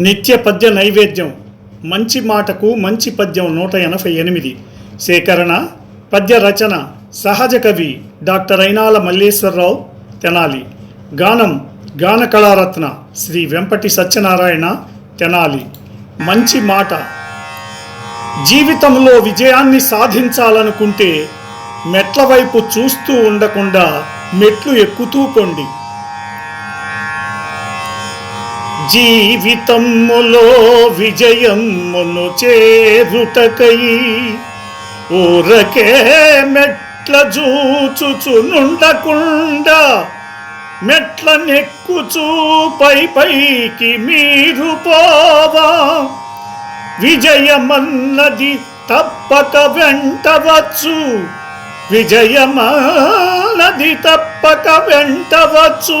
నిత్య పద్య నైవేద్యం. మంచి మాటకు మంచి పద్యం నూట ఎనభై ఎనిమిది. సేకరణ పద్య రచన సహజ కవి డాక్టర్ అయినాల మల్లేశ్వరరావు తెనాలి. గానం గాన కళారత్న శ్రీ వెంపటి సత్యనారాయణ తెనాలి. మంచి మాట. జీవితంలో విజయాన్ని సాధించాలనుకుంటే మెట్ల వైపు చూస్తూ ఉండకుండా మెట్లు ఎక్కుతూ పొండి. జీవితములో విజయమును చేరుటకై ఊరకే మెట్ల జూచుచునుండకుండా మెట్ల నెక్కుచూ పై పైకి మీరు పోవా. విజయమన్నది తప్పక వెంటవచ్చు. విజయమన్నది తప్పక వెంటవచ్చు.